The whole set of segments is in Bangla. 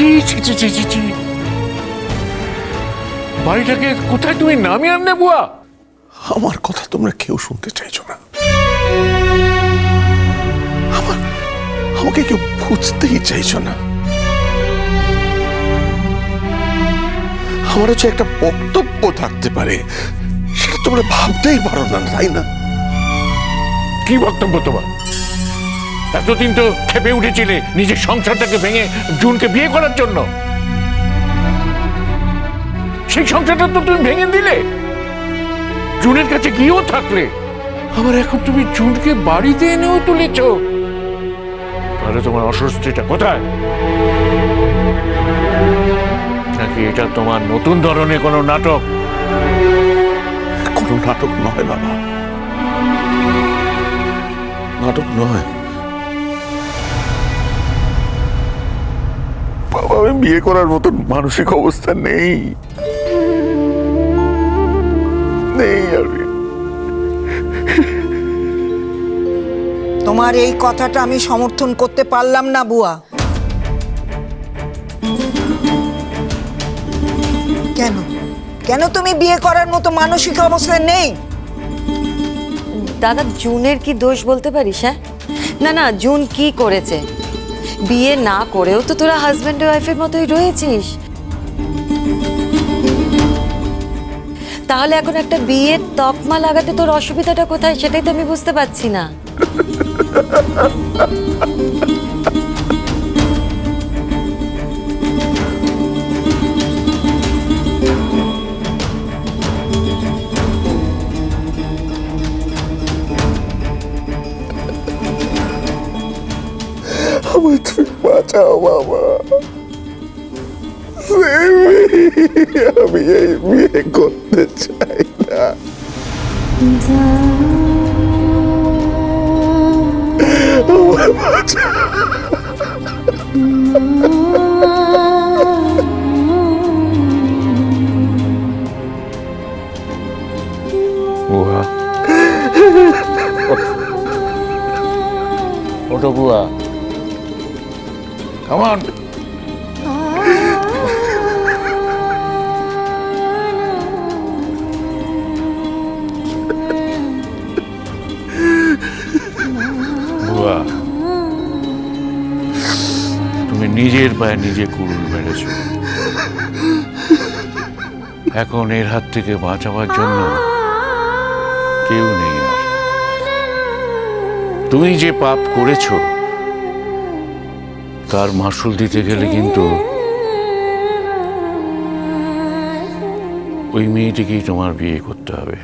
ছি ছি ছি ছি ছি ছি। বাড়িটাকে কোথায় তুমি নামিয়ে আনলে বুয়া? আমার কথা তোমরা কেউ শুনতে চাইছো না। আমার আমাকে কেউ বুঝতেই চাইছো না। আমার হচ্ছে একটা বক্তব্য থাকতে পারে সেটা তোমরা ভাবতেই পারো না তাই না? কি বক্তব্য তোমার? এতদিন তো খেপে উঠেছিলে নিজের সংসারটাকে ভেঙে জুনকে বিয়ে করার জন্য। সেই সংসারটা তো তুমি ভেঙে দিলে। জুনের কাছে গিয়েও থাকলে। আবার এখন তুমি জুনকে বাড়িতে এনেও তুলেছ। তাহলে তোমার অস্বস্তিটা কোথায়? নাকি এটা তোমার নতুন ধরনের কোনো নাটক? কোনো নাটক নয়, বাবা। নাটক নয়। বাবা আমি বিয়ে করার মতন মানসিক অবস্থা নেই। নেই আমি তোমার এই কথাটা আমি সমর্থন করতে পারলাম না বুয়া। কেন? কেন তুমি বিয়ে করার মতো মানসিক অবস্থায় নেই? দাদা জুনের কি দোষ বলতে পারিস হ্যাঁ? না না জুন কি করেছে? বিয়ে না করেও তো তোরা হাজব্যান্ড ওয়াইফের মতোই রয়েছিস। তাহলে এখন একটা বিয়ের তকমা লাগাতে তোর অসুবিধাটা কোথায় সেটাই তো আমি বুঝতে পারছি না। বাঁচাও বাবা আমি এই বিয়ে করতে চাই না আমায় বাঁচাও বুয়া বুয়া কামান বুয়া, তুমি নিজের পায়ে নিজে কুড়ুল মেরেছ। এখন এর হাত থেকে বাঁচাবার জন্য কেউ নেই তুমি যে পাপ করেছ তার মাসুল দিতে গেলে কিন্তু ওই মেয়েটিকেই তোমার বিয়ে করতে হবে।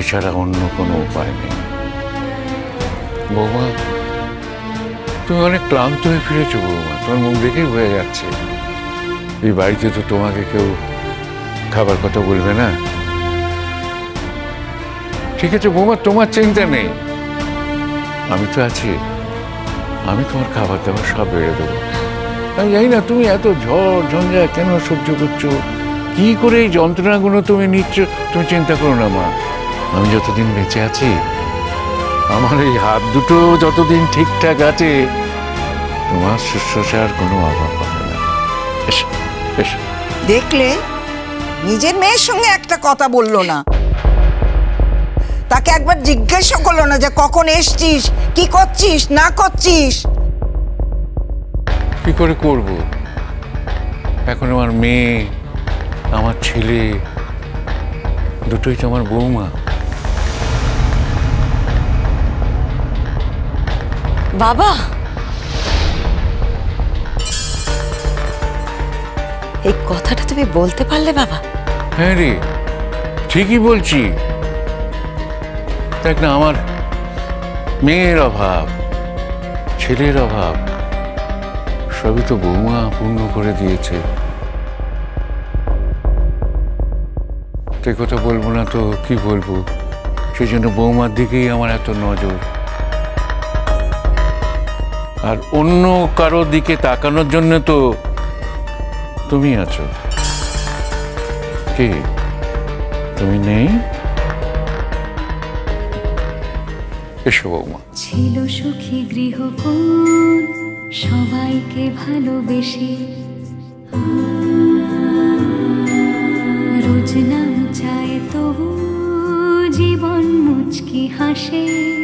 এছাড়া অন্য কোনো উপায় নেই। বৌমা, তুমি অনেক ক্লান্ত হয়ে ফিরেছো বৌমা, তোমার মুখ দেখেই হয়ে যাচ্ছে। এই বাড়িতে তো তোমাকে কেউ খাবার কথা বলবে না। ঠিক আছে বৌমা, তোমার চিন্তা নেই। আমি তো আছি। আমি তোমার খাবার দাবার সব বেড়ে দেবো। আমি জানি না তুমি এত ঝড়, ঝঞ্ঝা কেন সহ্য করছ? কি করে এই যন্ত্রণাগুলো তুমি নিচ্ছ? তুমি চিন্তা করো না, মা। আমি যতদিন বেঁচে আছি, আমার এই হাত দুটো যতদিন ঠিকঠাক আছে, তোমার শুশ্রূষার কোনো অভাব হবে না। দেখলে নিজের মেয়ের সঙ্গে একটা কথা বলল না। তাকে একবার জিজ্ঞাসা করল না যে কখন এসছিস কি করছিস না করছিস? কি করে করব? এখন আমার মেয়ে আমার ছেলে দুটোই তো আমার বৌমা। বাবা! এই কথাটা তুমি বলতে পারলে বাবা? হ্যাঁ রে ঠিকই বলছি। দেখ না, আমার মেয়ের অভাব, ছেলের অভাব, সবই তো বৌমা পূর্ণ করে দিয়েছে। তো কথা বলব না তো, কি বলব? সেই জন্য বৌমার দিকেই আমার এত নজর। আর অন্য কারও দিকে তাকানোর জন্য তো তুমি আছো। কি? তুমি নেই? এসো বৌমা। ছিল সুখী গৃহকোণ সবাইকে ভালোবেসে। রোজ নাম চায় তবু জীবন মুচকি হাসে।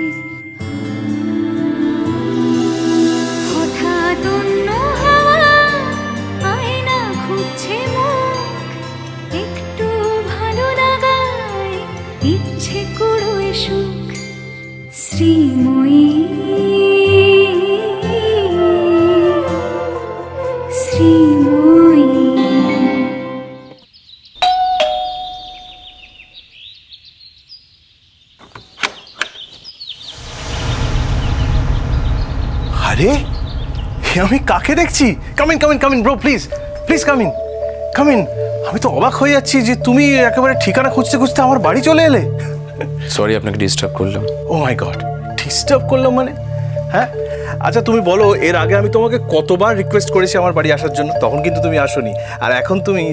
আরে আমি কাকে দেখছি? Come in come in come in bro please please come in come in আমি তো অবাক হয়ে যাচ্ছি যে তুমি একেবারে ঠিকানা খুঁজতে খুঁজতে আমার বাড়ি চলে এলে। সরি আপনাকে ডিস্টার্ব করলাম। ও মাই গড ডিস্টার্ব করলাম মানে? হ্যাঁ? আচ্ছা তুমি বলো এর আগে আমি তোমাকে কতবার রিকোয়েস্ট করেছি আমার বাড়ি আসার জন্য তখন কিন্তু তুমি আসোনি। আর এখন তুমি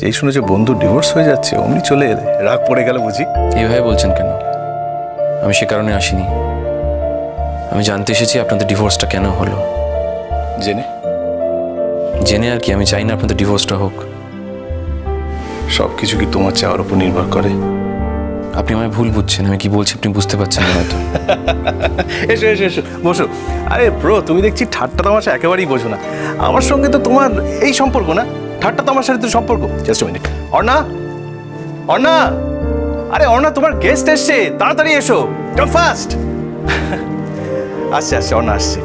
যেই শুনেছো বন্ধু ডিভোর্স হয়ে যাচ্ছে অমনি চলে এলে। রাগ পড়ে গেল বুঝি? এইভাবে বলছেন কেন? আমি সে কারণে আসিনি। আমি জানতে এসেছি আপনাদের ডিভোর্সটা কেন হলো। জেনে? জেনে আর কি আমি চাই না আপনাদের ডিভোর্সটা হোক। সব কিছু কি তোমার চাওয়ার উপর নির্ভর করে? আপনি আমায় ভুল বুঝছেন আমি কি বলছি আপনি বুঝতে পারছেন না হয়তো। এসো এসো এসো বসো। আরে ব্রো তুমি দেখছি ঠাট্টা তামাশা একেবারেই বোঝো না। আমার সঙ্গে তো তোমার এই সম্পর্ক না? ঠাট্টা তামাশার তো সম্পর্ক। Just minute Arna! অর্ণা! আরে অর্ণা তোমার গেস্ট এসছে। তাড়াতাড়ি এসো। কাম ফাস্ট আসছে আসছে অর্ণা আসছে।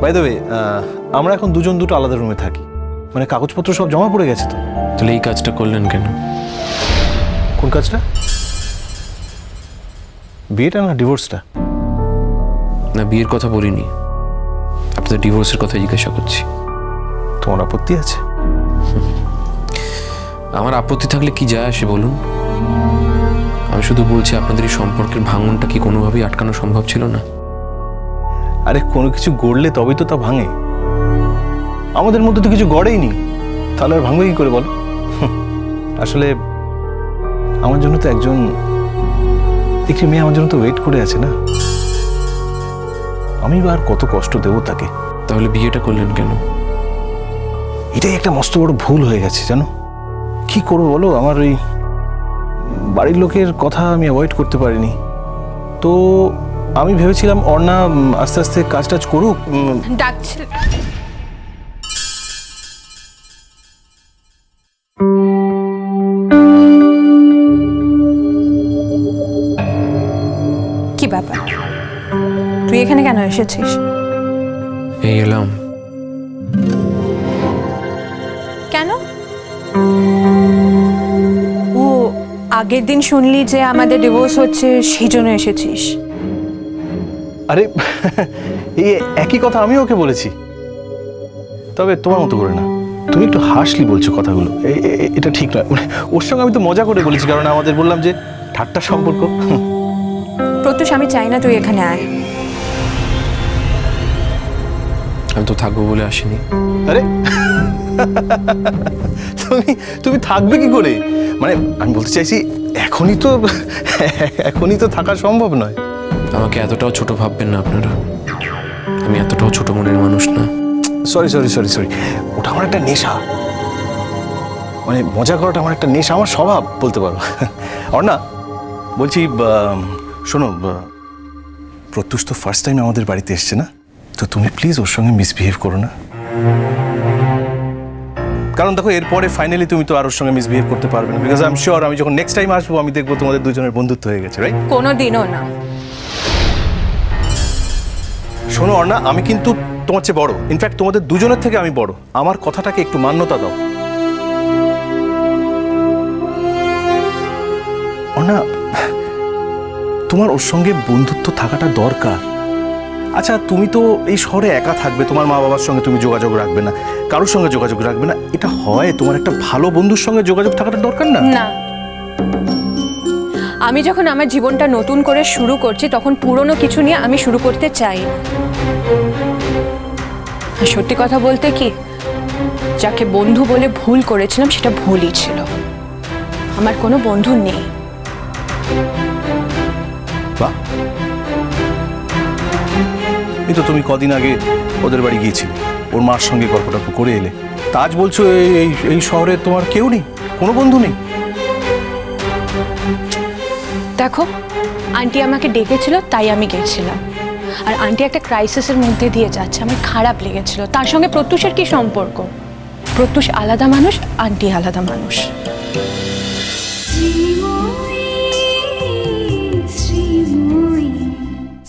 বাই দ্য ওয়ে আমরা এখন দুজন দুটো আলাদা রুমে থাকি। মানে কাগজপত্র সব জমা পড়ে গেছে তো। তাহলে এই কাজটা করলেন কেন? কোন কাজটা? বিয়েটা না ডিভোর্সটা না বিয়ের কথা বলিনি। আপনাদের ডিভোর্সের কথা জিজ্ঞাসা করছি। তোমার আপত্তি আছে? আমার আপত্তি থাকলে কি যায় আসে বলুন? আমি শুধু বলছি আপনাদের এই সম্পর্কের ভাঙনটা কি কোনোভাবেই আটকানো সম্ভব ছিল না? আরে কোনো কিছু গড়লে তবেই তো তা ভাঙে। আমাদের মধ্যে তো কিছু গড়েই নি। তাহলে আর ভাঙবে কি করে বল? আসলে আমার জন্য তো একজন একটি মেয়ে আমার জন্য তো ওয়েট করে আছে না। আমি বা আর কত কষ্ট দেবো তাকে? তাহলে বিয়েটা করলেন কেন? এটাই একটা মস্ত বড় ভুল হয়ে গেছে জানো? কি করব বলো? আমার ওই বাড়ির লোকের কথা আমি অ্যাভয়েড করতে পারিনি। তো আমি ভেবেছিলাম অর্ণা আস্তে আস্তে কাজ টাজ করুক কি ব্যাপার? তুই এখানে কেন এসেছিস? এই এলাম। আগের দিন শুনলি যে আমাদের ডিভোর্স হচ্ছে সেই জন্য এসেছিস। আরে এই একই কথা আমি ওকে বলেছি। তবে তোমার মতো করে না। তুমি একটু হাসলি বলছো কথাগুলো। এটা ঠিক নয়। মানে ওর সঙ্গে আমি তো মজা করে বলেছি কারণ আমাদের বললাম যে ঠাট্টা সম্পর্ক। প্রত্যুষ আমি চাই না তুই এখানে আয়। আমি তো থাকব বলে আসিনি। আরে? তুমি তুমি থাকবে কি করে? মানে আমি বলতে চাইছি এখনই তো এখনই তো থাকা সম্ভব নয়। আমাকে এতটাও ছোট ভাববেন না আপনারা। আমি এতটাও ছোট মনের মানুষ না। সরি সরি সরি সরি ওটা আমার একটা নেশা। মানে মজা করাটা আমার একটা নেশা আমার স্বভাব বলতে পারো। অর্ণা বলছি শোনো প্রত্যুষ তো ফার্স্ট টাইম আমাদের বাড়িতে এসছে না? তো তুমি প্লিজ ওর সঙ্গে মিসবিহেভ করো না। কারণ দেখো এরপরে ফাইনালি তুমি তো আর ওর সঙ্গে মিসবিহেভ করতে পারবে না। বিকজ আই এম শিওর আমি যখন নেক্সট টাইম আসব আমি দেখব তোমাদের দুজনের বন্ধুত্ব হয়ে গেছে রাইট কোনো দিনও না। শোনো অর্ণা আমি কিন্তু তোমার চেয়ে বড়। ইনফ্যাক্ট তোমাদের দুজনের থেকে আমি বড়। আমার কথাটাকে একটু মান্যতা দাও। অর্ণা তোমার ওর সঙ্গে বন্ধুত্ব থাকাটা দরকার। আচ্ছা তুমি তো এই শহরে একা থাকবে, তোমার মা বাবার সঙ্গে তুমি যোগাযোগ রাখবে না, কারোর সঙ্গে যোগাযোগ রাখবে না, এটা হয়? তোমার একটা ভালো বন্ধুর সঙ্গে যোগাযোগ থাকাটা দরকার না? না। আমি যখন আমার জীবনটা নতুন করে শুরু করছি, তখন পুরনো কিছু নিয়ে আমি শুরু করতে চাই না। সত্যি কথা বলতে কি, যাকে বন্ধু বলে ভুল করেছিলাম, সেটা ভুলই ছিল। আমার কোনো বন্ধু নেই। এই তো তুমি কদিন আগে ওদের বাড়ি গিয়েছিলে। ওর মার সঙ্গে গল্পটা করে এলে। তা আজ বলছো এই এই- এই শহরে তোমার কেউ নেই? কোনো বন্ধু নেই? দেখো আন্টি আমাকে ডেকেছিল তাই আমি গেছিলাম। আর আন্টি একটা ক্রাইসিসের মধ্যে দিয়ে যাচ্ছে আমার খারাপ লেগেছিল। তার সঙ্গে প্রত্যুষের কি সম্পর্ক? প্রত্যুষ আলাদা মানুষ আন্টি আলাদা মানুষ।